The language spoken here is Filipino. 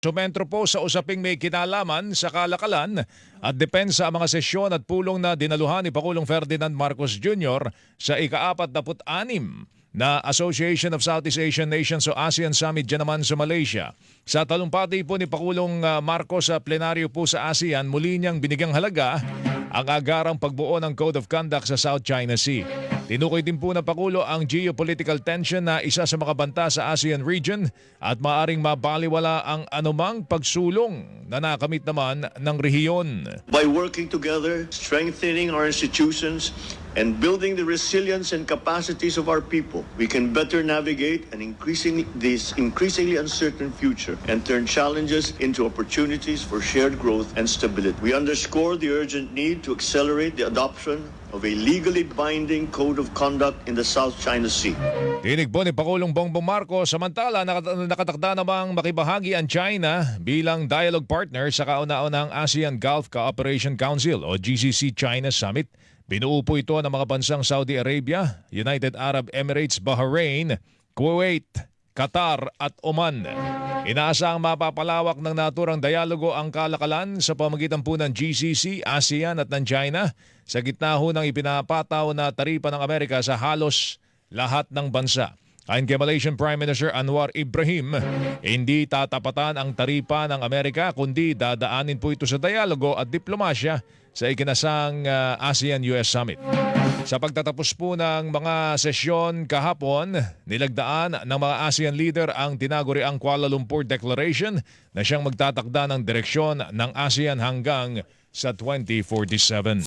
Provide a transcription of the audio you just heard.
Sumentro po sa usaping may kinalaman sa kalakalan at depensa ang mga sesyon at pulong na dinaluhan ni Pangulong Ferdinand Marcos Jr. sa ika-46 na Association of Southeast Asian Nations o ASEAN Summit dyan naman sa Malaysia. Sa talumpati po ni Pangulong ah, Marcos sa plenaryo po sa ASEAN, muli niyang binigyang halaga ang agarang pagbuo ng Code of Conduct sa South China Sea. Tinukoy din po ng Pangulo ang geopolitical tension na isa sa mga banta sa ASEAN region at maaring mabaliwala ang anumang pagsulong na nakamit naman ng rehiyon. by working together, strengthening our institutions, and building the resilience and capacities of our people, we can better navigate an increasingly this increasingly uncertain future and turn challenges into opportunities for shared growth and stability. We underscore the urgent need to accelerate the adoption of a legally binding code of conduct in the South China Sea. Tinig po ni Pangulong Bongbong Marcos samantala nakat- nakatakda namang makibahagi ang China bilang dialogue partner sa kauna-unang ASEAN Gulf Cooperation Council o GCC China Summit. Binuo ito ng mga bansang Saudi Arabia, United Arab Emirates, Bahrain, Kuwait, Qatar at Oman. Inaasahang mapapalawak ng naturang dialogo ang kalakalan sa pamagitan po ng GCC, ASEAN at ng China sa gitna ho ng ipinapataw na taripa ng Amerika sa halos lahat ng bansa. Ayon kay Malaysian Prime Minister Anwar Ibrahim, hindi tatapatan ang taripa ng Amerika kundi dadaanin po ito sa dialogo at diplomasya sa ikinasang uh, ASEAN-US Summit. Sa pagtatapos po ng mga sesyon kahapon, nilagdaan ng mga ASEAN leader ang tinaguriang Kuala Lumpur Declaration na siyang magtatakda ng direksyon ng ASEAN hanggang sa 2047.